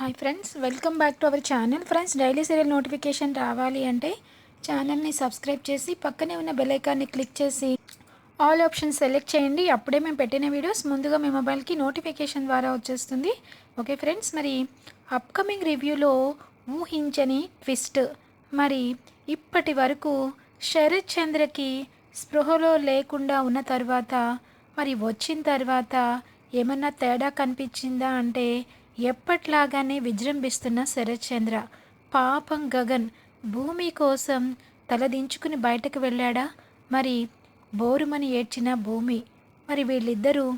Hi friends welcome back to our channel. Friends daily serial notification రావాలి అంటే ఛానల్ని subscribe చేసి పక్కనే ఉన్న బెల్ఐకాన్ని క్లిక్ చేసి ఆల్ ఆప్షన్ సెలెక్ట్ చేయండి. అప్పుడే మేము పెట్టిన వీడియోస్ ముందుగా మీ మొబైల్కి నోటిఫికేషన్ ద్వారా వచ్చేస్తుంది. ఓకే ఫ్రెండ్స్ మరి అప్కమింగ్ రివ్యూలో ఊహించని ట్విస్ట్. మరి ఇప్పటి వరకు శరత్ చంద్రకి స్పృహలో లేకుండా ఉన్న తర్వాత మరి వచ్చిన తర్వాత ఏమన్నా తేడా కనిపించిందా అంటే ఎప్పట్లాగానే విజృంభిస్తున్న శరత్చంద్ర పాపం గగన్ భూమి కోసం తలదించుకుని బయటకు వెళ్ళాడా? మరి బోరుమని ఏడ్చిన భూమి మరి వీళ్ళిద్దరూ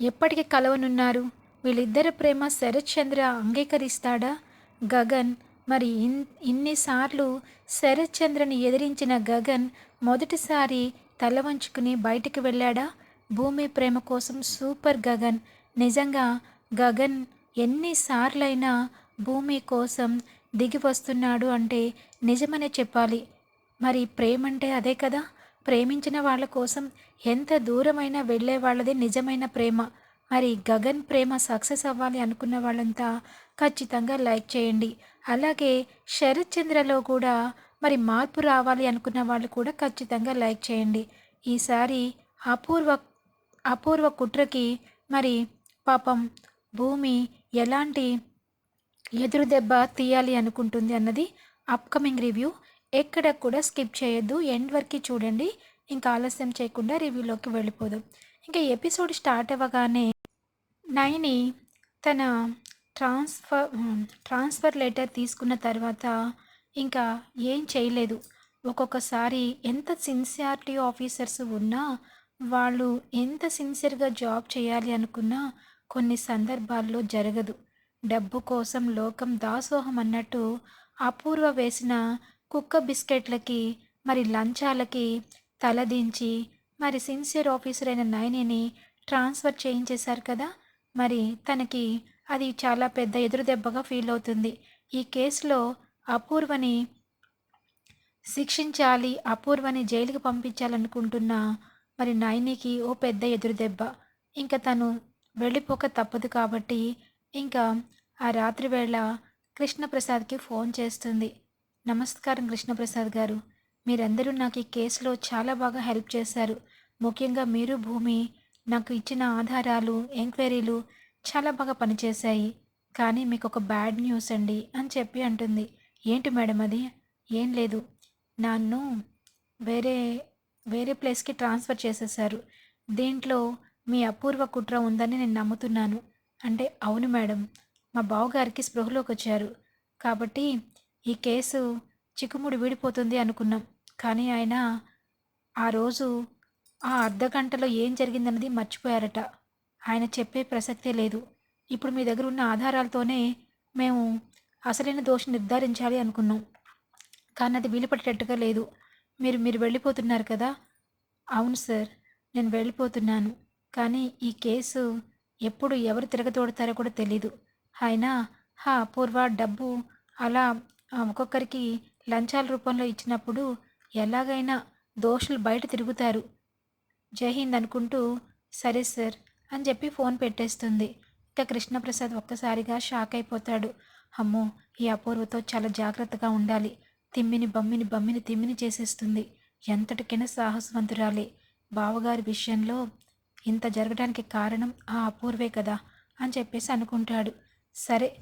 ఎప్పటికి కలవనున్నారు? వీళ్ళిద్దరి ప్రేమ శరత్చంద్ర అంగీకరిస్తాడా? గగన్ మరి ఇన్ ఇన్నిసార్లు శరత్చంద్రని ఎదిరించిన గగన్ మొదటిసారి తల వంచుకుని బయటికి వెళ్ళాడా? భూమి ప్రేమ కోసం సూపర్ గగన్. నిజంగా గగన్ ఎన్నిసార్లైనా భూమి కోసం దిగి వస్తున్నాడు అంటే నిజమనే చెప్పాలి. మరి ప్రేమ అంటే అదే కదా? ప్రేమించిన వాళ్ళ కోసం ఎంత దూరమైనా వెళ్ళే వాళ్ళది నిజమైన ప్రేమ. మరి గగన్ ప్రేమ సక్సెస్ అవ్వాలి అనుకున్న వాళ్ళంతా ఖచ్చితంగా లైక్ చేయండి. అలాగే శరత్ చంద్రలో కూడా మరి మార్పు రావాలి అనుకున్న వాళ్ళు కూడా ఖచ్చితంగా లైక్ చేయండి. ఈసారి అపూర్వ అపూర్వ కుట్రకి మరి పాపం భూమి ఎలాంటి ఎదురు దెబ్బ తీయాలి అనుకుంటుంది అన్నది అప్కమింగ్ రివ్యూ ఎక్కడ కూడా స్కిప్ చేయొద్దు. ఎండ్ వరకు చూడండి. ఇంకా ఆలస్యం చేయకుండా రివ్యూలోకి వెళ్ళిపోదాం. ఇంకా ఎపిసోడ్ స్టార్ట్ అవ్వగానే నైని తన ట్రాన్స్ఫర్ ట్రాన్స్ఫర్ లెటర్ తీసుకున్న తర్వాత ఇంకా ఏం చేయలేదు. ఒక్కొక్కసారి ఎంత సిన్సియారిటీ ఆఫీసర్స్ ఉన్నా వాళ్ళు ఎంత సిన్సియర్గా జాబ్ చేయాలి అనుకున్నా కొన్ని సందర్భాల్లో జరగదు. డబ్బు కోసం లోకం దాసోహం అన్నట్టు అపూర్వ వేసిన కుక్క బిస్కెట్లకి మరి లంచాలకి తలదించి మరి సిన్సియర్ ఆఫీసర్ అయిన నయనిని ట్రాన్స్ఫర్ చేయించేశారు కదా! మరి తనకి అది చాలా పెద్ద ఎదురు దెబ్బగా ఫీల్ అవుతుంది. ఈ కేసులో అపూర్వని శిక్షించాలి అపూర్వని జైలుకి పంపించాలనుకుంటున్న మరి నయనికి ఓ పెద్ద ఎదురు దెబ్బ. ఇంకా తను వెళ్ళిపోక తప్పదు కాబట్టి ఇంకా ఆ రాత్రి వేళ కృష్ణప్రసాద్కి ఫోన్ చేస్తుంది. నమస్కారం కృష్ణప్రసాద్ గారు. మీరందరూ నాకు ఈ కేసులో చాలా బాగా హెల్ప్ చేశారు. ముఖ్యంగా మీరు భూమి నాకు ఇచ్చిన ఆధారాలు ఎంక్వైరీలు చాలా బాగా పనిచేశాయి. కానీ మీకు ఒక బ్యాడ్ న్యూస్ అండి అని చెప్పి అంటుంది. ఏంటి మేడం అది? ఏం లేదు. నన్ను వేరే వేరే ప్లేస్కి ట్రాన్స్ఫర్ చేసేసారు దీంట్లో మీ అపూర్వ కుట్ర ఉందని నేను నమ్ముతున్నాను. అంటే అవును మేడం మా బావగారికి స్పృహలోకి వచ్చారు కాబట్టి ఈ కేసు చిక్కుముడి వీడిపోతుంది అనుకున్నాం. కానీ ఆయన ఆ రోజు ఆ అర్ధ గంటలో ఏం జరిగిందన్నది మర్చిపోయారట. ఆయన చెప్పే ప్రసక్తే లేదు. ఇప్పుడు మీ దగ్గర ఉన్న ఆధారాలతోనే మేము అసలైన దోషం నిర్ధారించాలి అనుకున్నాం. కానీ అది వీలుపడేటట్టుగా లేదు. మీరు మీరు వెళ్ళిపోతున్నారు కదా? అవును సార్ నేను వెళ్ళిపోతున్నాను. కానీ ఈ కేసు ఎప్పుడు ఎవరు తిరగతోడతారో కూడా తెలీదు. అయినా హా పూర్వ డబ్బు అలా ఒక్కొక్కరికి లంచాల రూపంలో ఇచ్చినప్పుడు ఎలాగైనా దోషులు బయట తిరుగుతారు. జైహింద్ అనుకుంటూ సరే సార్ అని చెప్పి ఫోన్ పెట్టేస్తుంది. ఇక కృష్ణప్రసాద్ ఒక్కసారిగా షాక్ అయిపోతాడు. అమ్మో ఈ అపూర్వతో చాలా జాగ్రత్తగా ఉండాలి. తిమ్మిని బమ్మిని బమ్మిని తిమ్మిని చేసేస్తుంది. ఎంతటికైనా సాహసవంతురాలే. బావగారి విషయంలో ఇంత జరగడానికి కారణం ఆ అపూర్వే కదా అని చెప్పేసి అనుకుంటాడు. సరే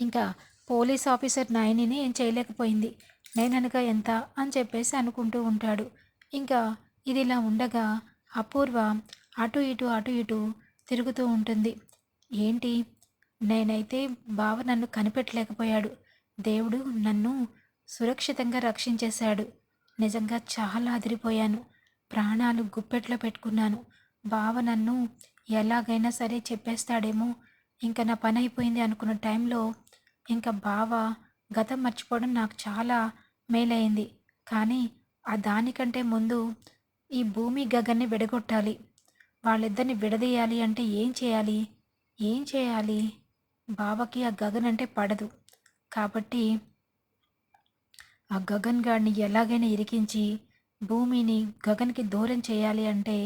ఇంకా పోలీస్ ఆఫీసర్ నాయనిని ఏం చేయలేకపోయింది. నేననుక ఎంత? అని చెప్పేసి అనుకుంటూ ఉంటాడు. ఇంకా ఇది ఇలా ఉండగా అపూర్వ అటు ఇటు అటు ఇటు తిరుగుతూ ఉంటుంది. ఏంటి? నేనైతే బావ నన్ను కనిపెట్టలేకపోయాడు. దేవుడు నన్ను సురక్షితంగా రక్షించేశాడు. నిజంగా చాలా అదిరిపోయాను. ప్రాణాలు గుప్పెట్లో పెట్టుకున్నాను. బావ నన్ను ఎలాగైనా సరే చెప్పేస్తాడేమో ఇంకా నా పని అయిపోయింది అనుకున్న టైంలో ఇంకా బావ గతం మర్చిపోవడం నాకు చాలా మేలైంది. కానీ ఆ దానికంటే ముందు ఈ భూమి గగన్ని విడగొట్టాలి. వాళ్ళిద్దరిని విడదీయాలి అంటే ఏం చేయాలి? ఏం చేయాలి? బావకి ఆ గగన్ అంటే పడదు. కాబట్టి ఆ గగన్ గాడిని ఎలాగైనా ఇరికించి భూమిని గగన్కి దూరం చేయాలి అంటే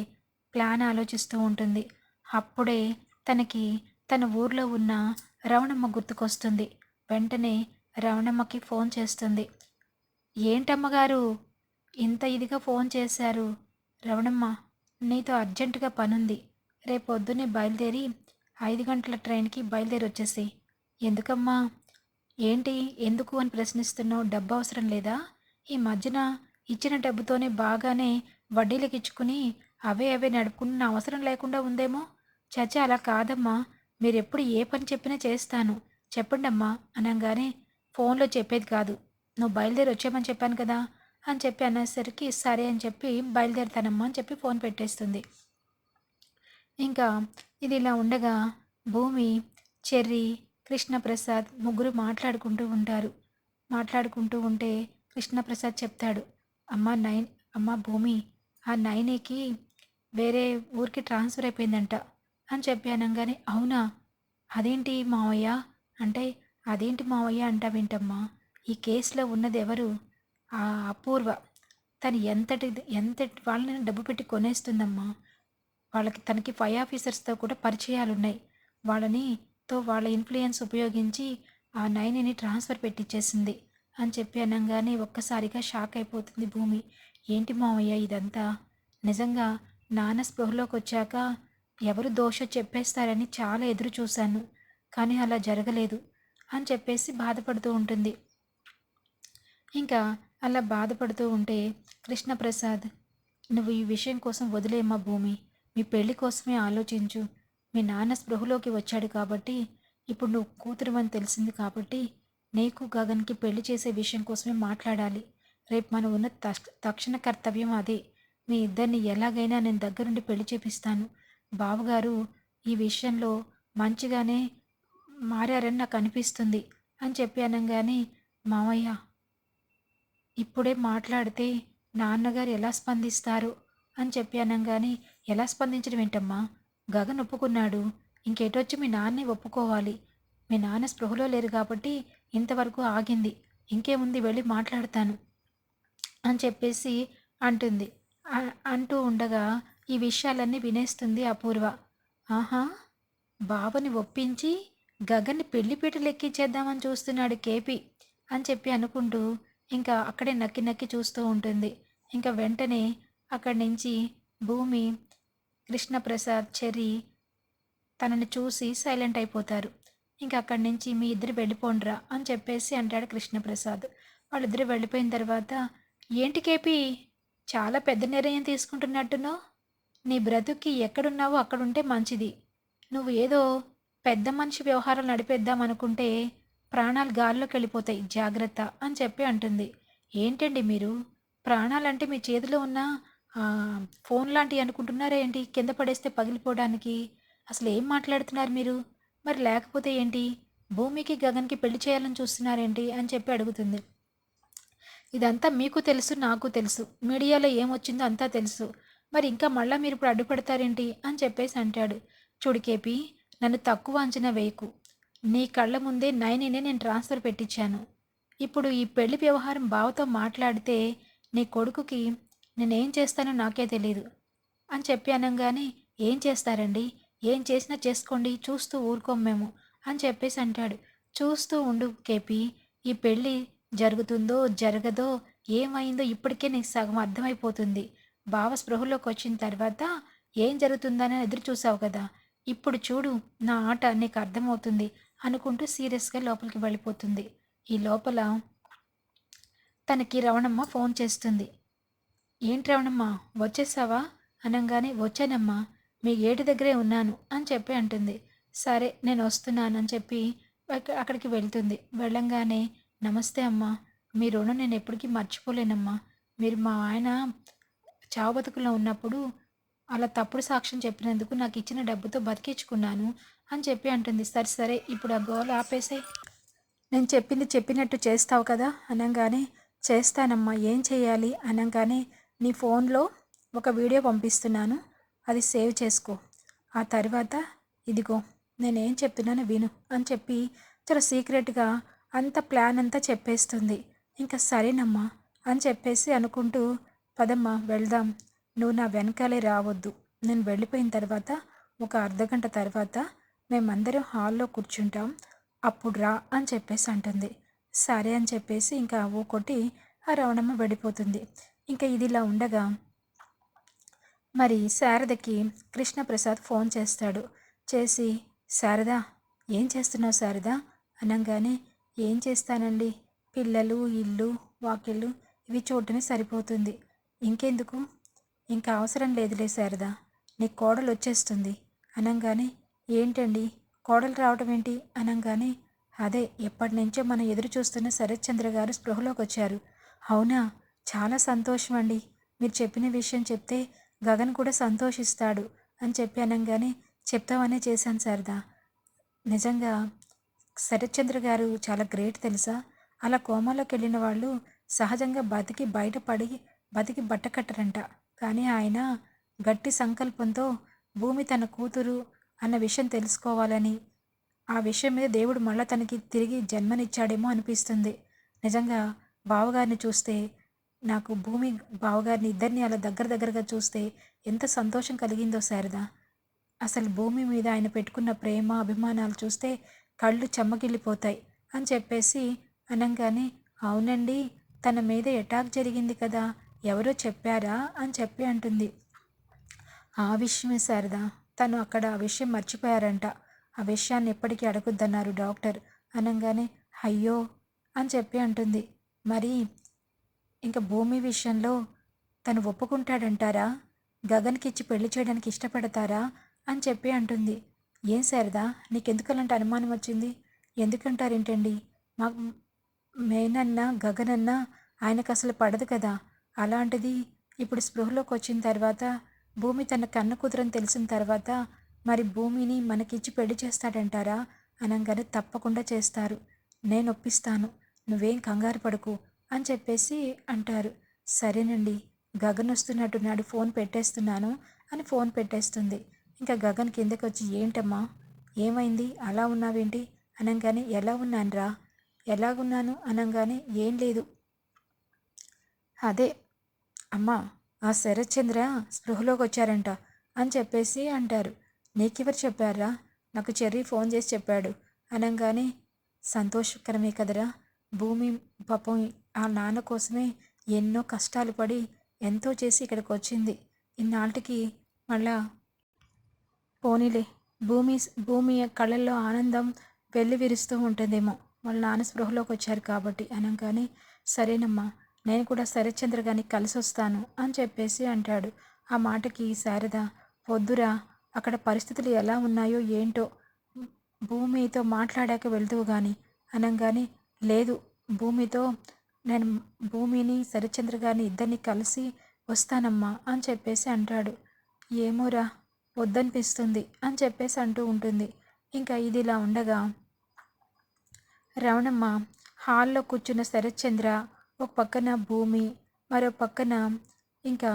ప్లాన్ ఆలోచిస్తూ ఉంటుంది. అప్పుడే తనకి తన ఊర్లో ఉన్న రవణమ్మ గుర్తుకొస్తుంది. వెంటనే రవణమ్మకి ఫోన్ చేస్తుంది. ఏంటమ్మగారు? ఇంత ఇదిగా ఫోన్ చేశారు. రవణమ్మ నీతో అర్జెంటుగా పనుంది. రేపొద్దునే బయలుదేరి ఐదు గంటల ట్రైన్కి బయలుదేరి వచ్చేసి ఎందుకమ్మా? ఏంటి? ఎందుకు అని ప్రశ్నిస్తున్నావు డబ్బు అవసరం లేదా? ఈ మధ్యన ఇచ్చిన డబ్బుతోనే బాగానే వడ్డీలకు ఇచ్చుకుని అవే అవే నడుపుకున్న అవసరం లేకుండా ఉందేమో? చచ్చ అలా కాదమ్మా. మీరెప్పుడు ఏ పని చెప్పినా చేస్తాను. చెప్పండమ్మా అనగానే ఫోన్లో చెప్పేది కాదు. నువ్వు బయలుదేరి వచ్చామని చెప్పాను కదా అని చెప్పి అనేసరికి సరే అని చెప్పి బయలుదేరుతానమ్మా అని చెప్పి ఫోన్ పెట్టేస్తుంది. ఇంకా ఇది ఇలా ఉండగా భూమి చెర్రి కృష్ణప్రసాద్ ముగ్గురు మాట్లాడుకుంటూ ఉంటారు. మాట్లాడుకుంటూ ఉంటే కృష్ణప్రసాద్ చెప్తాడు అమ్మ నైన్ అమ్మ భూమి ఆ నైనికి వేరే ఊరికి ట్రాన్స్ఫర్ అయిపోయిందంట అని చెప్పి అనగానే అవునా? అదేంటి మావయ్య? అంటే అదేంటి మావయ్య అంటావేంటమ్మా ఈ కేసులో ఉన్నది ఎవరు? ఆ అపూర్వ. తను ఎంతటి ఎంతటి వాళ్ళని డబ్బు పెట్టి కొనేస్తుందమ్మా. వాళ్ళకి తనకి ఫైవ్ ఆఫీసర్స్తో కూడా పరిచయాలు ఉన్నాయి వాళ్ళని తో వాళ్ళ ఇన్ఫ్లుయెన్స్ ఉపయోగించి ఆ నైనిని ట్రాన్స్ఫర్ పెట్టించేసింది అని చెప్పి అనగానే ఒక్కసారిగా షాక్ అయిపోతుంది భూమి. ఏంటి మావయ్య ఇదంతా? నిజంగా నాన్న స్పృహలోకి వచ్చాక ఎవరు దోష చెప్పేస్తారని చాలా ఎదురు చూశాను కానీ అలా జరగలేదు అని చెప్పేసి బాధపడుతూ ఉంటుంది. ఇంకా అలా బాధపడుతూ ఉంటే కృష్ణప్రసాద్ నువ్వు ఈ విషయం కోసం వదిలేమ్మా భూమి మీ పెళ్ళి కోసమే ఆలోచించు. మీ నాన్న స్పృహలోకి వచ్చాడు కాబట్టి ఇప్పుడు నువ్వు కూతురు అని తెలిసింది కాబట్టి నీకు గగన్కి పెళ్ళి చేసే విషయం కోసమే మాట్లాడాలి. రేపు మనం ఉన్న తక్ష- తక్షణ కర్తవ్యం అదే. మీ ఇద్దరిని ఎలాగైనా నేను దగ్గరుండి పెళ్ళి చేపిస్తాను. బావగారు ఈ విషయంలో మంచిగానే మారారని నాకు అనిపిస్తుంది అని చెప్పి అనగానే మామయ్య ఇప్పుడే మాట్లాడితే నాన్నగారు ఎలా స్పందిస్తారు? అని చెప్పి అనగానే ఎలా స్పందించడం ఏంటమ్మా? గగన్ ఒప్పుకున్నాడు. ఇంకేటొచ్చి మీ నాన్నే ఒప్పుకోవాలి. మీ నాన్న స్పృహలో లేరు కాబట్టి ఇంతవరకు ఆగింది. ఇంకేముంది వెళ్ళి మాట్లాడతాను అని చెప్పేసి అంటుంది. అంటూ ఉండగా ఈ విషయాలన్నీ వినేస్తుంది అపూర్వ. ఆహా! బావని ఒప్పించి గగన్ని పెళ్ళిపీటలు ఎక్కించేద్దామని చూస్తున్నాడు కేపీ అని చెప్పి అనుకుంటూ ఇంకా అక్కడే నక్కి నక్కి చూస్తూ ఉంటుంది. ఇంకా వెంటనే అక్కడి నుంచి భూమి కృష్ణప్రసాద్ చెర్రి తనని చూసి సైలెంట్ అయిపోతారు. ఇంకా అక్కడి నుంచి మీ ఇద్దరు వెళ్ళిపోండ్రా అని చెప్పేసి అంటాడు కృష్ణప్రసాద్. వాళ్ళిద్దరు వెళ్ళిపోయిన తర్వాత ఏంటి కేపీ? చాలా పెద్ద నిర్ణయం తీసుకుంటున్నట్టును? నీ బ్రతుక్కి ఎక్కడున్నావో అక్కడుంటే మంచిది. నువ్వు ఏదో పెద్ద మనిషి వ్యవహారాలు నడిపేద్దాం అనుకుంటే ప్రాణాలు గాల్లోకి వెళ్ళిపోతాయి. జాగ్రత్త అని చెప్పి అంటుంది. ఏంటండి మీరు? ప్రాణాలంటే మీ చేతిలో ఉన్న ఫోన్ లాంటివి అనుకుంటున్నారా ఏంటి? కింద పడేస్తే పగిలిపోవడానికి. అసలు ఏం మాట్లాడుతున్నారు మీరు? మరి లేకపోతే ఏంటి? భూమికి గగన్కి పెళ్ళి చేయాలని చూస్తున్నారేంటి? అని చెప్పి అడుగుతుంది. ఇదంతా మీకు తెలుసు నాకు తెలుసు. మీడియాలో ఏమొచ్చిందో అంతా తెలుసు. మరి ఇంకా మళ్ళీ మీరు ఇప్పుడు అడ్డుపడతారేంటి అని చెప్పేసి అంటాడు. చూడు నన్ను తక్కువ అంచనా వేయకు. నీ కళ్ళ ముందే నైనీనే నేను ట్రాన్స్ఫర్ పెట్టించాను ఇప్పుడు ఈ పెళ్ళి వ్యవహారం బావతో మాట్లాడితే నీ కొడుకుకి నేనేం చేస్తానో నాకే తెలియదు అని చెప్పి అనగానే ఏం చేస్తారండి? ఏం చేసినా చేసుకోండి చూస్తూ ఊరుకోం మేము అని చెప్పేసి అంటాడు. చూస్తూ ఉండు కేపీ ఈ పెళ్ళి జరుగుతుందో జరగదో ఏమైందో ఇప్పటికే నీకు సగం అర్థమైపోతుంది. బావ స్పృహలోకి వచ్చిన తర్వాత ఏం జరుగుతుందని ఎదురు చూసావు కదా? ఇప్పుడు చూడు నా ఆట నీకు అర్థమవుతుంది అనుకుంటూ సీరియస్గా లోపలికి వెళ్ళిపోతుంది. ఈ లోపల తనకి రవణమ్మ ఫోన్ చేస్తుంది. ఏంటి రవణమ్మ వచ్చేసావా? అనగానే వచ్చానమ్మా మీ గేటు దగ్గరే ఉన్నాను అని చెప్పి అంటుంది. సరే నేను వస్తున్నాను అని చెప్పి అక్కడికి వెళ్తుంది. వెళ్ళంగానే నమస్తే అమ్మా. మీ రుణం నేను ఎప్పటికీ మర్చిపోలేనమ్మా. మీరు మా ఆయన చావు బతుకులో ఉన్నప్పుడు అలా తప్పుడు సాక్ష్యం చెప్పినందుకు నాకు ఇచ్చిన డబ్బుతో బతికించుకున్నాను అని చెప్పి అంటుంది. సరే సరే ఇప్పుడు ఆ గోల ఆపేసాయి. నేను చెప్పింది చెప్పినట్టు చేస్తావు కదా? అనగానే చేస్తానమ్మా ఏం చేయాలి అనగానే నీ ఫోన్లో ఒక వీడియో పంపిస్తున్నాను. అది సేవ్ చేసుకో. ఆ తర్వాత ఇదిగో నేనేం చెప్తున్నానో విను అని చెప్పి చాలా సీక్రెట్గా అంత ప్లాన్ అంతా చెప్పేస్తుంది. ఇంకా సరేనమ్మా అని చెప్పేసి అనుకుంటూ పదమ్మా వెళ్దాం నువ్వు నా వెనకాలే రావద్దు. నేను వెళ్ళిపోయిన తర్వాత ఒక అర్ధగంట తర్వాత మేమందరం హాల్లో కూర్చుంటాం. అప్పుడు రా అని చెప్పేసి అంటుంది. సరే అని చెప్పేసి ఇంకా ఊకొట్టి ఆ రవణమ్మ వెళ్ళిపోతుంది. ఇంకా ఇదిలా ఉండగా మరి శారదకి కృష్ణప్రసాద్ ఫోన్ చేస్తాడు. చేసి శారదా ఏం చేస్తున్నావు శారదా? అనగానే ఏం చేస్తానండి? పిల్లలు ఇల్లు వాకిళ్ళు ఇవి చూడటమే సరిపోతుంది. ఇంకెందుకు? ఇంకా అవసరం లేదులే శారదా. నీ కోడలు వచ్చేస్తుంది. అనగానే ఏంటండి? కోడలు రావటం ఏంటి? అనగానే అదే ఎప్పటి నుంచో మనం ఎదురు చూస్తున్న శరత్చంద్ర గారు స్పృహలోకి వచ్చారు అవునా? చాలా సంతోషం అండి మీరు చెప్పిన విషయం చెప్తే గగన్ కూడా సంతోషిస్తాడు అని చెప్పి అనగానే చెప్తామనే చేశాను శారదా. నిజంగా శరత్చంద్ర గారు చాలా గ్రేట్ తెలుసా? అలా కోమాలోకి వెళ్ళిన వాళ్ళు సహజంగా బతికి బయటపడి బతికి బట్టకట్టరంట కానీ ఆయన గట్టి సంకల్పంతో భూమి తన కూతురు అన్న విషయం తెలుసుకోవాలని ఆ విషయం మీద దేవుడు మళ్ళీ తనకి తిరిగి జన్మనిచ్చాడేమో అనిపిస్తుంది. నిజంగా బావగారిని చూస్తే నాకు భూమి బావగారిని ఇద్దరిని అలా దగ్గర దగ్గరగా చూస్తే ఎంత సంతోషం కలిగిందో శారదా. అసలు భూమి మీద ఆయన పెట్టుకున్న ప్రేమ అభిమానాలు చూస్తే కళ్ళు చెమ్మగిల్లిపోతాయి అని చెప్పేసి అనగానే అవునండి తన మీద అటాక్ జరిగింది కదా ఎవరో చెప్పారా? అని చెప్పి అంటుంది. ఆ విషయమే శారదా తను అక్కడ ఆ విషయం మర్చిపోయారంట. ఆ విషయాన్ని ఎప్పటికీ అడగొద్దన్నారు డాక్టర్. అనగానే అయ్యో! అని చెప్పి అంటుంది. మరి ఇంకా భూమి విషయంలో తను ఒప్పుకుంటాడంటారా? గగన్కి ఇచ్చి పెళ్ళి చేయడానికి ఇష్టపడతారా? అని చెప్పి అంటుంది. ఏం శారదా? నీకెందుకు అలాంటి అనుమానం వచ్చింది? ఎందుకంటారేంటండి? మా మేనన్న గగనన్న ఆయనకు అసలు పడదు కదా? అలాంటిది ఇప్పుడు స్పృహలోకి వచ్చిన తర్వాత భూమి తన కన్న కూతురని తెలిసిన తర్వాత మరి భూమిని మనకిచ్చి పెళ్ళి చేస్తాడంటారా? అనగానే తప్పకుండా చేస్తారు. నేను ఒప్పిస్తాను నువ్వేం కంగారు పడకు అని చెప్పేసి అంటారు. సరేనండి. గగన్ వస్తున్నట్టున్నాడు ఫోన్ పెట్టేస్తున్నాను అని ఫోన్ పెట్టేస్తుంది. ఇంకా గగన్ కిందకి వచ్చి ఏంటమ్మా? ఏమైంది? అలా ఉన్నావేంటి? అనగానే ఎలా ఉన్నానురా? ఎలాగున్నాను? అనగానే ఏం లేదు. అదే అమ్మా ఆ శరత్చంద్ర స్పృహలోకి వచ్చారంట అని చెప్పేసి అంటారు. నీకెవరు చెప్పారా నాకు చెర్రీ ఫోన్ చేసి చెప్పాడు. అనగానే సంతోషకరమే కదరా? భూమి పాపం ఆ నాన్న కోసమే ఎన్నో కష్టాలు పడి ఎంతో చేసి ఇక్కడికి వచ్చింది ఇన్నాళ్ళకి మళ్ళా పోనీలే భూమి భూమి కళ్ళల్లో ఆనందం వెళ్ళి విరుస్తూ ఉంటుందేమో. వాళ్ళ నాన్న స్పృహలోకి వచ్చారు కాబట్టి అనగానే సరేనమ్మా నేను కూడా శరత్చంద్ర గారిని కలిసి వస్తాను అని చెప్పేసి అంటాడు. ఆ మాటకి శారద పొద్దురా అక్కడ పరిస్థితులు ఎలా ఉన్నాయో ఏంటో భూమితో మాట్లాడాక వెళ్తువు కానీ అనగానే లేదు భూమితో నేను భూమిని శరత్చంద్ర గారిని ఇద్దరిని కలిసి వస్తానమ్మా అని చెప్పేసి అంటాడు. ఏమోరా వద్దనిపిస్తుంది అని చెప్పేసి అంటూ ఉంటుంది. ఇంకా ఇది ఇలా ఉండగా రవణమ్మ హాల్లో కూర్చున్న శరత్చంద్ర ఒక పక్కన భూమి మరో పక్కన ఇంకా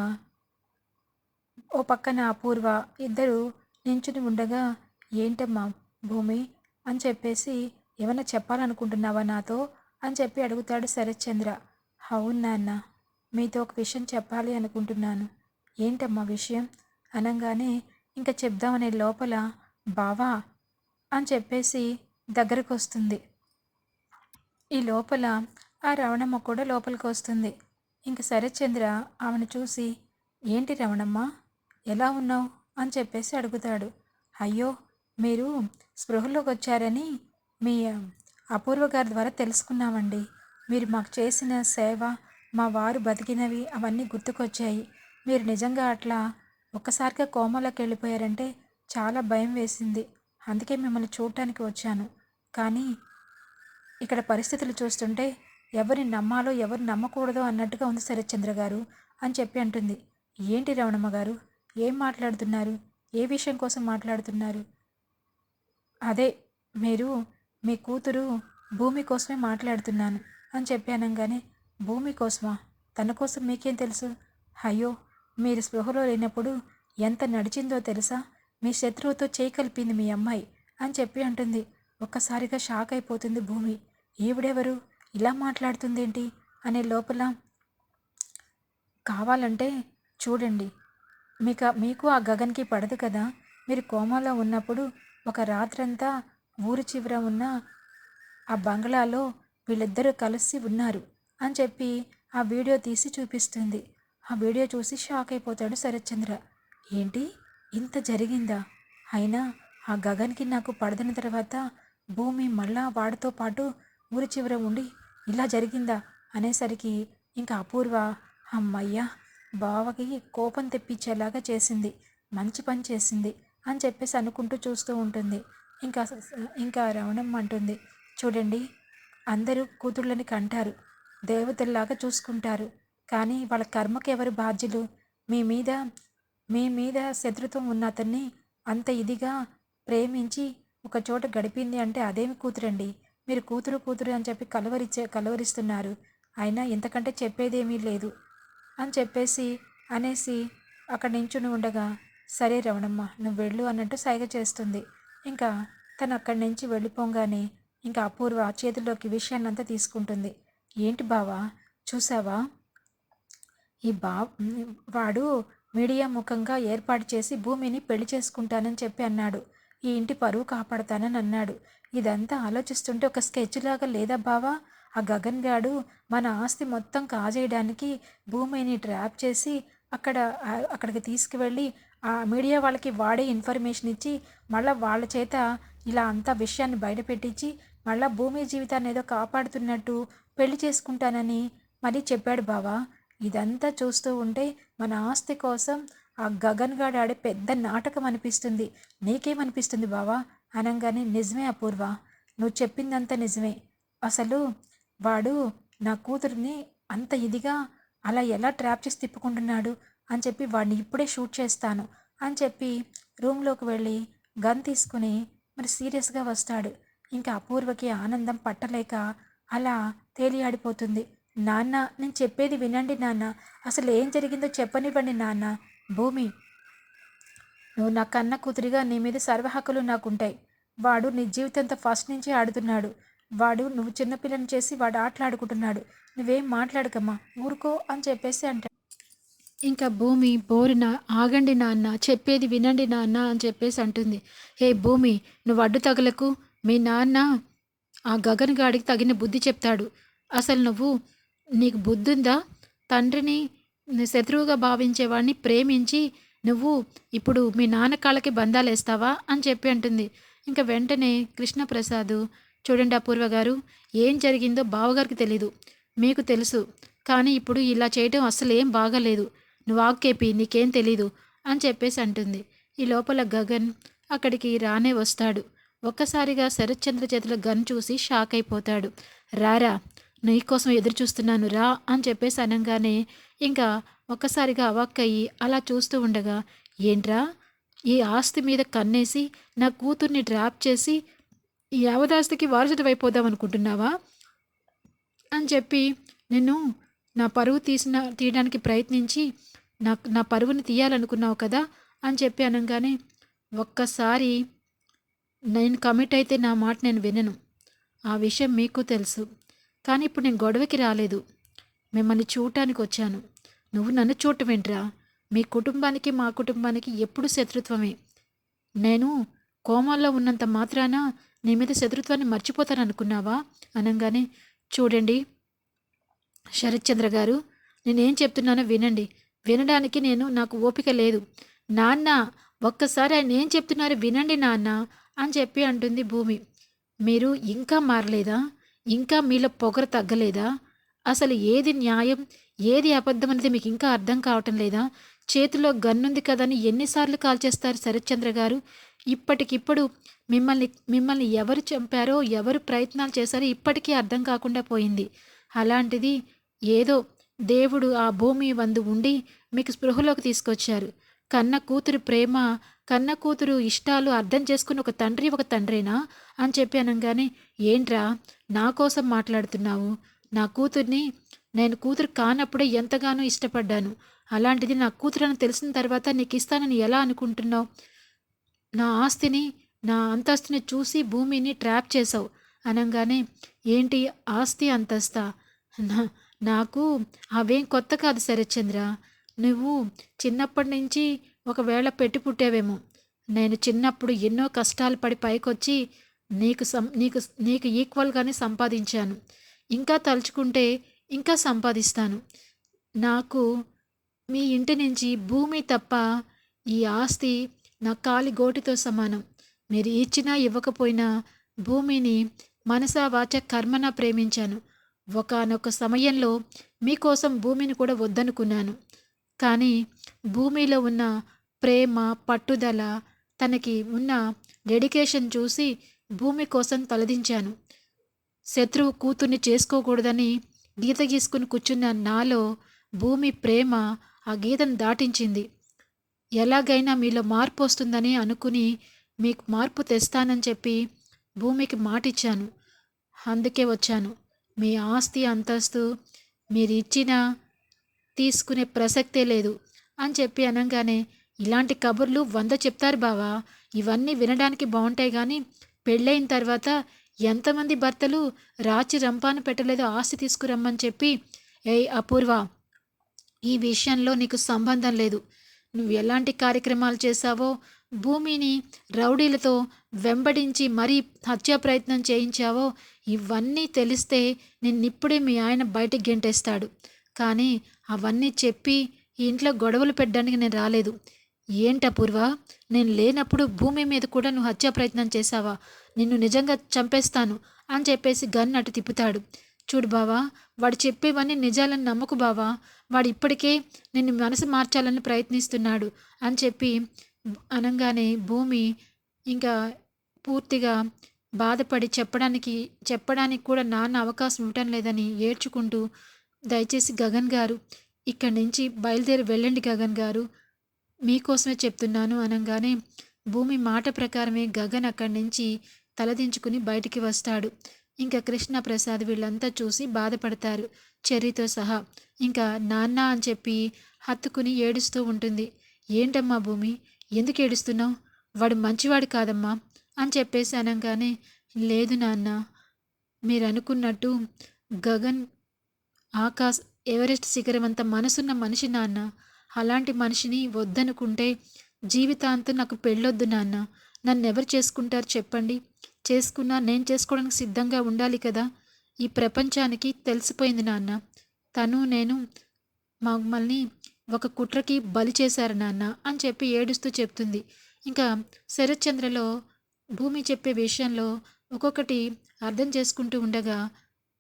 ఓ పక్కన అపూర్వ ఇద్దరు నించుని ఉండగా ఏంటమ్మా భూమి? అని చెప్పేసి ఏమైనా చెప్పాలనుకుంటున్నావా నాతో? అని చెప్పి అడుగుతాడు శరత్చంద్ర. అవును నాన్న మీతో ఒక విషయం చెప్పాలి అనుకుంటున్నాను. ఏంటమ్మా విషయం? అనగానే ఇంకా చెప్దామనే లోపల బావా అని చెప్పేసి దగ్గరకు వస్తుంది ఈ లోపల ఆ రవణమ్మ కూడా లోపలికి వస్తుంది ఇంక శరత్చంద్ర ఆమెను చూసి ఏంటి రవణమ్మ? ఎలా ఉన్నావు? అని చెప్పేసి అడుగుతాడు. అయ్యో మీరు స్పృహలోకి వచ్చారని మీ అపూర్వ గారి ద్వారా తెలుసుకున్నామండి. మీరు మాకు చేసిన సేవ మా వారు బతికినవి అవన్నీ గుర్తుకొచ్చాయి. మీరు నిజంగా అట్లా ఒక్కసారిగా కోమలోకి వెళ్ళిపోయారంటే చాలా భయం వేసింది. అందుకే మిమ్మల్ని చూడటానికి వచ్చాను. కానీ ఇక్కడ పరిస్థితులు చూస్తుంటే ఎవరిని నమ్మాలో ఎవరు నమ్మకూడదో అన్నట్టుగా ఉంది శరత్చంద్ర గారు అని చెప్పి అంటుంది. ఏంటి రవణమ్మ గారు? ఏం మాట్లాడుతున్నారు? ఏ విషయం కోసం మాట్లాడుతున్నారు? అదే మీరు మీ కూతురు భూమి కోసమే మాట్లాడుతున్నాను అని చెప్పానంగానే భూమి కోసమా? తన కోసం మీకేం తెలుసు? అయ్యో మీరు స్పృహలో లేనప్పుడు ఎంత నడిచిందో తెలుసా? మీ శత్రువుతో చేయి కలిపింది మీ అమ్మాయి అని చెప్పి అంటుంది. ఒక్కసారిగా షాక్ అయిపోతుంది భూమి. ఈవిడెవరు? ఇలా మాట్లాడుతుందేంటి? అనే లోపల కావాలంటే చూడండి. మీకు మీకు ఆ గగన్కి పడదు కదా? మీరు కోమాలో ఉన్నప్పుడు ఒక రాత్రంతా ఊరి చివర ఉన్న ఆ బంగ్లాలో వీళ్ళిద్దరూ కలిసి ఉన్నారు అని చెప్పి ఆ వీడియో తీసి చూపిస్తుంది. ఆ వీడియో చూసి షాక్ అయిపోతాడు శరత్చంద్ర. ఏంటి? ఇంత జరిగిందా? అయినా ఆ గగన్కి నాకు పడదిన తర్వాత భూమి మళ్ళా వాడితో పాటు ఊరి చివర ఉండి ఇలా జరిగిందా అనేసరికి ఇంకా అపూర్వ అమ్మయ్యా బావకి కోపం తెప్పించేలాగా చేసింది మంచి పని చేసింది అని చెప్పేసి అనుకుంటూ చూస్తూ ఉంటుంది. ఇంకా ఇంకా రవణమ్మ అంటుంది చూడండి అందరూ కూతుళ్ళని కంటారు దేవతల్లాగా చూసుకుంటారు. కానీ వాళ్ళ కర్మకు ఎవరు బాధ్యులు? మీ మీద మీ మీద శత్రుత్వం ఉన్న అతన్ని అంత ఇదిగా ప్రేమించి ఒక చోట గడిపింది అంటే అదేమి కూతురండి? మీరు కూతురు కూతురు అని చెప్పి కలవరిచే కలవరిస్తున్నారు. అయినా ఇంతకంటే చెప్పేదేమీ లేదు. అని చెప్పేసి అనేసి అక్కడ నించుని ఉండగా సరే రవణమ్మ నువ్వు వెళ్ళు అన్నట్టు సైగ చేస్తుంది. ఇంకా తను అక్కడి నుంచి వెళ్ళిపోగానే ఇంకా అపూర్వ చేతిలోకి విషయాన్నంతా తీసుకుంటుంది. ఏంటి బావా చూసావా ఈ బా వాడు మీడియా ముఖంగా ఏర్పాటు చేసి భూమిని పెళ్ళి చేసుకుంటానని చెప్పి అన్నాడు. ఈ ఇంటి పరువు కాపాడతానని అన్నాడు. ఇదంతా ఆలోచిస్తుంటే ఒక స్కెచ్ లాగా లేదా బావా? ఆ గగన్ గాడు మన ఆస్తి మొత్తం కాజేయడానికి భూమిని ట్రాప్ చేసి అక్కడ అక్కడికి తీసుకువెళ్ళి ఆ మీడియా వాళ్ళకి వాడే ఇన్ఫర్మేషన్ ఇచ్చి మళ్ళీ వాళ్ళ చేత ఇలా అంతా విషయాన్ని బయటపెట్టించి మళ్ళీ భూమి జీవితాన్ని ఏదో కాపాడుతున్నట్టు పెళ్ళి చేసుకుంటానని మరీ చెప్పాడు బావా. ఇదంతా చూస్తూ ఉంటే మన ఆస్తి కోసం ఆ గగన్ గాడు ఆడే పెద్ద నాటకం అనిపిస్తుంది. నీకేమనిపిస్తుంది బావా? అనగానే నిజమే అపూర్వ. నువ్వు చెప్పిందంతా నిజమే. అసలు వాడు నా కూతురిని అంత ఇదిగా అలా ఎలా ట్రాప్ చేసి తిప్పుకుంటున్నాడు? అని చెప్పి వాడిని ఇప్పుడే షూట్ చేస్తాను అని చెప్పి రూమ్లోకి వెళ్ళి గన్ తీసుకుని మరి సీరియస్గా వస్తాడు. ఇంకా అపూర్వకి ఆనందం పట్టలేక అలా తేలియాడిపోతుంది. నాన్న నేను చెప్పేది వినండి నాన్న. అసలు ఏం జరిగిందో చెప్పనివ్వండి నాన్న. భూమి నువ్వు నా కన్న కూతురిగా నీ మీద సర్వ హక్కులు నాకుంటాయి. వాడు నీ జీవితంతో ఫస్ట్ నుంచి ఆడుతున్నాడు. వాడు నువ్వు చిన్నపిల్లని చేసి వాడు ఆటలాడుకుంటున్నాడు. నువ్వేం మాట్లాడకమ్మా ఊరుకో అని చెప్పేసి అంటాడు ఇంకా భూమి బోరున ఆగండి నాన్న చెప్పేది వినండి నాన్న అని చెప్పేసి అంటుంది. హే భూమి నువ్వు అడ్డు తగలకు. మీ నాన్న ఆ గగన్ గాడికి తగిన బుద్ధి చెప్తాడు. అసలు నువ్వు నీకు బుద్ధుందా? తండ్రిని శత్రువుగా భావించేవాడిని ప్రేమించి నువ్వు ఇప్పుడు మీ నాన్న కాళ్ళకి బంధాలు వేస్తావా అని చెప్పి అంటుంది. ఇంకా వెంటనే కృష్ణప్రసాద్ చూడండి అపూర్వ గారు ఏం జరిగిందో బావగారికి తెలీదు. మీకు తెలుసు కానీ ఇప్పుడు ఇలా చేయటం అస్సలు ఏం బాగాలేదు. నువ్వు ఆక్కేపి నీకేం తెలీదు అని చెప్పేసి అంటుంది. ఈ లోపల గగన్ అక్కడికి రానే వస్తాడు. ఒక్కసారిగా శరత్చంద్ర చేతిలో గన్ చూసి షాక్ అయిపోతాడు. రారా నీకోసం ఎదురు చూస్తున్నాను రా అని చెప్పేసి అనగానే ఇంకా ఒక్కసారిగా అవాక్కయ్యి అలా చూస్తూ ఉండగా ఏంట్రా? ఈ ఆస్తి మీద కన్నేసి నా కూతుర్ని డ్రాప్ చేసి ఈ యావదాస్తికి వారసుడివైపోదాం అనుకుంటున్నావా అని చెప్పి నేను నా పరువు తీసిన తీయడానికి ప్రయత్నించి నా నా పరువుని తీయాలనుకున్నావు కదా? అని చెప్పి అనగానే ఒక్కసారి నేను కమిట్ అయితే నా మాట నేను వినను. ఆ విషయం మీకు తెలుసు. కానీ ఇప్పుడు నేను గొడవకి రాలేదు. మిమ్మల్ని చూడటానికి వచ్చాను నువ్వు నన్ను చూడటమేంట్రా? మీ కుటుంబానికి మా కుటుంబానికి ఎప్పుడు శత్రుత్వమే. నేను కోమాల్లో ఉన్నంత మాత్రాన నీ మీద శత్రుత్వాన్ని మర్చిపోతాననుకున్నావా? అనగానే చూడండి శరత్చంద్ర గారు నేనేం చెప్తున్నానో వినండి. వినడానికి నేను నాకు ఓపిక లేదు. నాన్న ఒక్కసారి ఆయన ఏం చెప్తున్నారు వినండి నాన్న అని చెప్పి అంటుంది భూమి. మీరు ఇంకా మారలేదా? ఇంకా మీలో పొగరు తగ్గలేదా? అసలు ఏది న్యాయం? ఏది అబద్ధం అనేది మీకు ఇంకా అర్థం కావటం లేదా? చేతిలో గన్నుంది కదని ఎన్నిసార్లు కాల్ చేస్తారు శరత్చంద్ర గారు? ఇప్పటికిప్పుడు మిమ్మల్ని మిమ్మల్ని ఎవరు చంపారో ఎవరు ప్రయత్నాలు చేశారో ఇప్పటికీ అర్థం కాకుండా పోయింది. అలాంటిది ఏదో దేవుడు ఆ భూమి వందు ఉండి మీకు స్పృహలోకి తీసుకొచ్చారు. కన్న కూతురు ప్రేమ కన్న కూతురు ఇష్టాలు అర్థం చేసుకుని ఒక తండ్రి ఒక తండ్రేనా? అని చెప్పి అనగానే ఏంట్రా? నా కోసం మాట్లాడుతున్నావు. నా కూతుర్ని నేను కూతురు కానప్పుడే ఎంతగానో ఇష్టపడ్డాను. అలాంటిది నా కూతురని తెలిసిన తర్వాత నీకు ఇస్తానని ఎలా అనుకుంటున్నావు? నా ఆస్తిని నా అంతస్తుని చూసి భూమిని ట్రాప్ చేసావు అనగానే ఏంటి ఆస్తి అంతస్తా? నాకు అవేం కొత్త కాదు శరత్చంద్ర. నువ్వు చిన్నప్పటి నుంచి ఒకవేళ పెట్టి పుట్టావేమో. నేను చిన్నప్పుడు ఎన్నో కష్టాలు పడి పైకొచ్చి నీకు సం నీకు నీకు ఈక్వల్గానే సంపాదించాను. ఇంకా తలుచుకుంటే ఇంకా సంపాదిస్తాను. నాకు మీ ఇంటి నుంచి భూమి తప్ప ఈ ఆస్తి నా కాలి గోటితో సమానం. మీరు ఇచ్చినా ఇవ్వకపోయినా భూమిని మనసా వాచ కర్మన ప్రేమించాను. ఒకనొక సమయంలో మీకోసం భూమిని కూడా వద్దనుకున్నాను. కానీ భూమిలో ఉన్న ప్రేమ పట్టుదల తనకి ఉన్న డెడికేషన్ చూసి భూమి కోసం తలదించాను. శత్రువు కూతుర్ని చేసుకోకూడదని గీత గీసుకుని కూర్చున్న నాలో భూమి ప్రేమ ఆ గీతను దాటించింది. ఎలాగైనా మీలో మార్పు వస్తుందని అనుకుని మీకు మార్పు తెస్తానని చెప్పి భూమికి మాటిచ్చాను. అందుకే వచ్చాను. మీ ఆస్తి అంతస్తు మీరు ఇచ్చిన తీసుకునే ప్రసక్తే లేదు అని చెప్పి అనగానే ఇలాంటి కబుర్లు వంద చెప్తారు బావా. ఇవన్నీ వినడానికి బాగుంటాయి కానీ పెళ్ళైన తర్వాత ఎంతమంది భర్తలు రాచి రంపాను పెట్టలేదో ఆస్తి తీసుకురమ్మని చెప్పి ఏయ్ అపూర్వ ఈ విషయంలో నీకు సంబంధం లేదు. నువ్వు ఎలాంటి కార్యక్రమాలు చేశావో భూమిని రౌడీలతో వెంబడించి మరీ హత్యా ప్రయత్నం చేయించావో ఇవన్నీ తెలిస్తే నిన్నిప్పుడే మీ ఆయన బయటికి గెంటేస్తాడు. కానీ అవన్నీ చెప్పి ఇంట్లో గొడవలు పెట్టడానికి నేను రాలేదు. ఏంట పూర్వ? నేను లేనప్పుడు భూమి మీద కూడా నువ్వు హత్యా ప్రయత్నం చేశావా? నిన్ను నిజంగా చంపేస్తాను అని చెప్పేసి గన్ అటు తిప్పుతాడు. చూడు బావా వాడు చెప్పేవన్నీ నిజాలని నమ్మకు బావా. వాడు ఇప్పటికే నిన్ను మనసు మార్చాలని ప్రయత్నిస్తున్నాడు అని చెప్పి అనగానే భూమి ఇంకా పూర్తిగా బాధపడి చెప్పడానికి చెప్పడానికి కూడా నాన్న అవకాశం ఇవ్వటం లేదని ఏడ్చుకుంటూ దయచేసి గగన్ గారు ఇక్కడి నుంచి బయలుదేరి వెళ్ళండి గగన్ గారు. మీకోసమే చెప్తున్నాను అనగానే భూమి మాట ప్రకారమే గగన్ అక్కడి నుంచి తలదించుకుని బయటికి వస్తాడు. ఇంకా కృష్ణ ప్రసాద్ వీళ్ళంతా చూసి బాధపడతారు. చెర్రీతో సహా ఇంకా నాన్న అని చెప్పి హత్తుకుని ఏడుస్తూ ఉంటుంది. ఏంటమ్మా భూమి? ఎందుకు ఏడుస్తున్నావు? వాడు మంచివాడు కాదమ్మా అని చెప్పేసి అనగానే లేదు నాన్న మీరు అనుకున్నట్టు గగన్ ఆకాశ్ ఎవరెస్ట్ శిఖరం అంత మనసున్న మనిషి నాన్న. అలాంటి మనిషిని వద్దనుకుంటే జీవితాంతం నాకు పెళ్ళొద్దు నాన్న. నన్ను ఎవరు చేసుకుంటారు చెప్పండి. చేసుకున్నా నేను చేసుకోవడానికి సిద్ధంగా ఉండాలి కదా. ఈ ప్రపంచానికి తెలిసిపోయింది నాన్న. తను నేను మమ్మల్ని ఒక కుట్రకి బలి చేశారు నాన్న అని చెప్పి ఏడుస్తూ చెప్తుంది. ఇంకా శరత్చంద్రలో భూమి చెప్పే విషయంలో ఒక్కొక్కటి అర్థం చేసుకుంటూ ఉండగా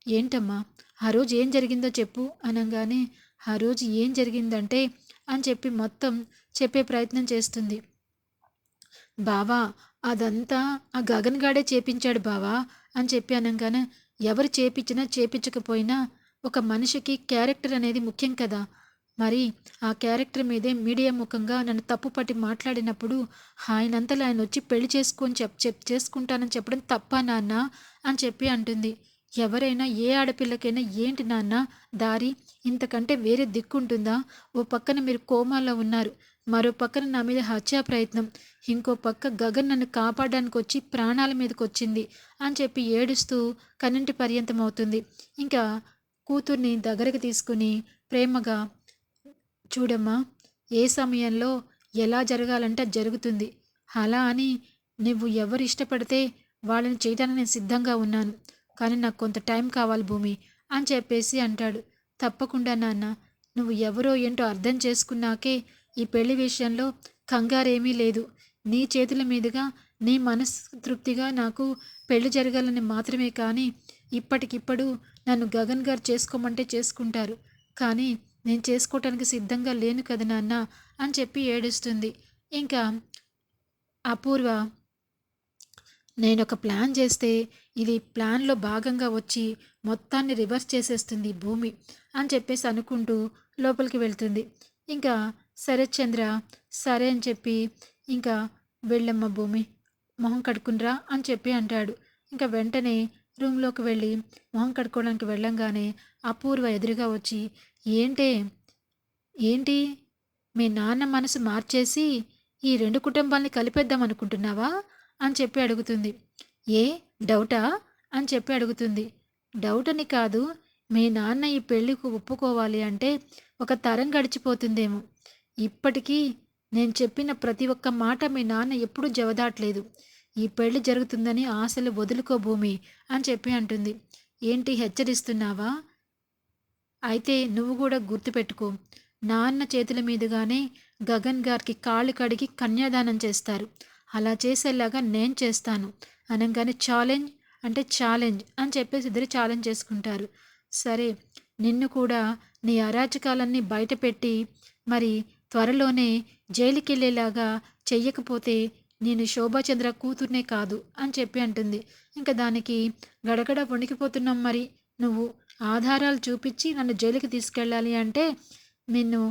ఏంటమ్మా? ఆ రోజు ఏం జరిగిందో చెప్పు అనగానే ఆ రోజు ఏం జరిగిందంటే అని చెప్పి మొత్తం చెప్పే ప్రయత్నం చేస్తుంది. బావా అదంతా ఆ గగన్ గాడే చేపించాడు బావా అని చెప్పి అనగానే ఎవరు చేపించినా చేపించకపోయినా ఒక మనిషికి క్యారెక్టర్ అనేది ముఖ్యం కదా. మరి ఆ క్యారెక్టర్ మీదే మీడియా ముఖంగా నన్ను తప్పుపట్టి మాట్లాడినప్పుడు ఆయనంతలో ఆయన వచ్చి పెళ్ళి చేసుకొని చెప్ చెప్ చేసుకుంటానని చెప్పడం తప్ప నాన్న అని చెప్పి అంటుంది. ఎవరైనా ఏ ఆడపిల్లకైనా ఏంటి నాన్న దారి? ఇంతకంటే వేరే దిక్కుంటుందా? ఓ పక్కన మీరు కోమాలో ఉన్నారు మరో పక్కన నా మీద హత్యా ప్రయత్నం ఇంకో పక్క గగన్ నన్ను కాపాడడానికి వచ్చి ప్రాణాల మీదకి వచ్చింది అని చెప్పి ఏడుస్తూ కన్నింటి పర్యంతం అవుతుంది ఇంకా కూతుర్ని దగ్గరకు తీసుకుని ప్రేమగా చూడమ్మా ఏ సమయంలో ఎలా జరగాలంటే జరుగుతుంది. అలా అని నువ్వు ఎవరు ఇష్టపడితే వాళ్ళని చేయడానికి నేను సిద్ధంగా ఉన్నాను. కానీ నాకు కొంత టైం కావాలి భూమి అని చెప్పేసి అంటాడు. తప్పకుండా నాన్న నువ్వు ఎవరో ఏంటో అర్థం చేసుకున్నాకే ఈ పెళ్ళి విషయంలో కంగారేమీ లేదు. నీ చేతుల మీదుగా నీ మనస్తృప్తిగా నాకు పెళ్ళి జరగాలని మాత్రమే కానీ ఇప్పటికిప్పుడు నన్ను గగన్ గారు చేసుకోమంటే చేసుకుంటారు. కానీ నేను చేసుకోవటానికి సిద్ధంగా లేను కదా నాన్న అని చెప్పి ఏడుస్తుంది. ఇంకా అపూర్వ నేను ఒక ప్లాన్ చేస్తే ఇది ప్లాన్లో భాగంగా వచ్చి మొత్తాన్ని రివర్స్ చేసేస్తుంది భూమి అని చెప్పేసి అనుకుంటూ లోపలికి వెళ్తుంది. ఇంకా శరత్చంద్ర సరే అని చెప్పి ఇంకా వెళ్ళమ్మ భూమి మొహం కడుక్కునరా అని చెప్పి అంటాడు. ఇంకా వెంటనే రూమ్లోకి వెళ్ళి మొహం కడుక్కోవడానికి వెళ్ళంగానే అపూర్వ ఎదురుగా వచ్చి ఏంటే ఏంటి? మీ నాన్న మనసు మార్చేసి ఈ రెండు కుటుంబాలని కలిపేద్దాం అనుకుంటున్నావా అని చెప్పి అడుగుతుంది. ఏ? డౌటా? అని చెప్పి అడుగుతుంది. డౌట్ అని కాదు మీ నాన్న ఈ పెళ్ళికి ఒప్పుకోవాలి అంటే ఒక తరం గడిచిపోతుందేమో. ఇప్పటికీ నేను చెప్పిన ప్రతి ఒక్క మాట మీ నాన్న ఎప్పుడూ జవదాట్లేదు. ఈ పెళ్ళి జరుగుతుందని ఆశలు వదులుకో భూమి అని చెప్పి అంటుంది. ఏంటి హెచ్చరిస్తున్నావా? అయితే నువ్వు కూడా గుర్తుపెట్టుకో. నాన్న చేతుల మీదుగానే గగన్ గారికి కాళ్ళు కడిగి కన్యాదానం చేస్తారు. అలా చేసేలాగా నేను చేస్తాను. అనగానే ఛాలెంజ్ అంటే ఛాలెంజ్ అని చెప్పేసి ఇద్దరు ఛాలెంజ్ చేసుకుంటారు. సరే నిన్ను కూడా నీ అరాచకాలన్నీ బయటపెట్టి మరి త్వరలోనే జైలుకి వెళ్ళేలాగా చెయ్యకపోతే నేను శోభాచంద్ర కూతుర్నే కాదు అని చెప్పి అంటుంది. ఇంకా దానికి గడగడ వణికిపోతున్నాం మరి. నువ్వు ఆధారాలు చూపించి నన్ను జైలుకి తీసుకెళ్ళాలి అంటే నిన్ను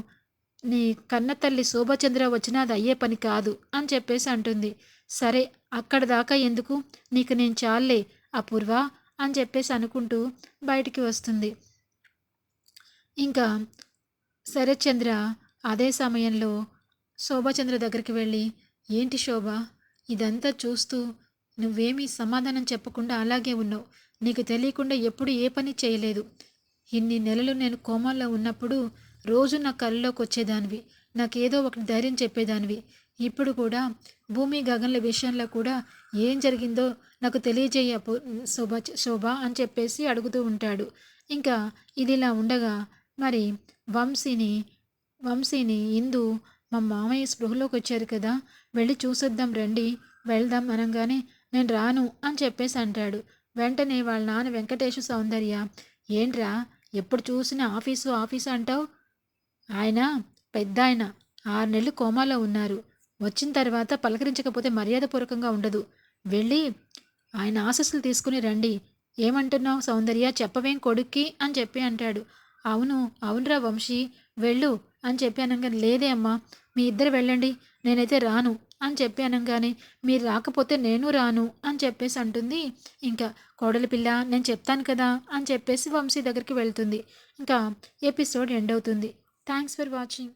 నీ కన్నతల్లి శోభచంద్ర వచ్చినా అది అయ్యే పని కాదు అని చెప్పేసి అంటుంది. సరే అక్కడ దాకా ఎందుకు? నీకు నేను చాలే అపూర్వ అని చెప్పేసి అనుకుంటూ బయటికి వస్తుంది. ఇంకా సరే చంద్ర అదే సమయంలో శోభచంద్ర దగ్గరికి వెళ్ళి ఏంటి శోభ ఇదంతా చూస్తూ నువ్వేమీ సమాధానం చెప్పకుండా అలాగే ఉన్నావు. నీకు తెలియకుండా ఎప్పుడు ఏ పని చేయలేదు. ఇన్ని నెలలు నేను కోమాల్లో ఉన్నప్పుడు రోజు నా కళ్ళలోకి వచ్చేదానివి నాకేదో ఒకటి ధైర్యం చెప్పేదానివి. ఇప్పుడు కూడా భూమి గగన్ల విషయంలో కూడా ఏం జరిగిందో నాకు తెలియజేయ శోభ శోభ అని చెప్పేసి అడుగుతూ ఉంటాడు. ఇంకా ఇది ఇలా ఉండగా మరి వంశీని వంశీని ఇందు మా మామయ్య స్పృహలోకి వచ్చారు కదా వెళ్ళి చూసొద్దాం రండి వెళ్దాం అనగానే నేను రాను అని చెప్పేసి అంటాడు. వెంటనే వాళ్ళ నాన్న వెంకటేశ్వర సౌందర్య ఏంట్రా ఎప్పుడు చూసినా ఆఫీసు ఆఫీసు అంటావు? ఆయన పెద్ద ఆయన ఆరు నెలలు కోమాలో ఉన్నారు. వచ్చిన తర్వాత పలకరించకపోతే మర్యాదపూర్వకంగా ఉండదు. వెళ్ళి ఆయన ఆశస్సులు తీసుకుని రండి. ఏమంటున్నావు సౌందర్య? చెప్పవేం కొడుక్కి? అని చెప్పి అంటాడు. అవును అవునరా వంశీ వెళ్ళు అని చెప్పి అనగానే లేదే అమ్మా మీ ఇద్దరు వెళ్ళండి నేనైతే రాను అని చెప్పి అనగానే మీరు రాకపోతే నేను రాను అని చెప్పేసి అంటుంది. ఇంకా కోడలి పిల్ల నేను చెప్తాను కదా అని చెప్పేసి వంశీ దగ్గరికి వెళ్తుంది. ఇంకా ఎపిసోడ్ ఎండ్ అవుతుంది. thanks for watching.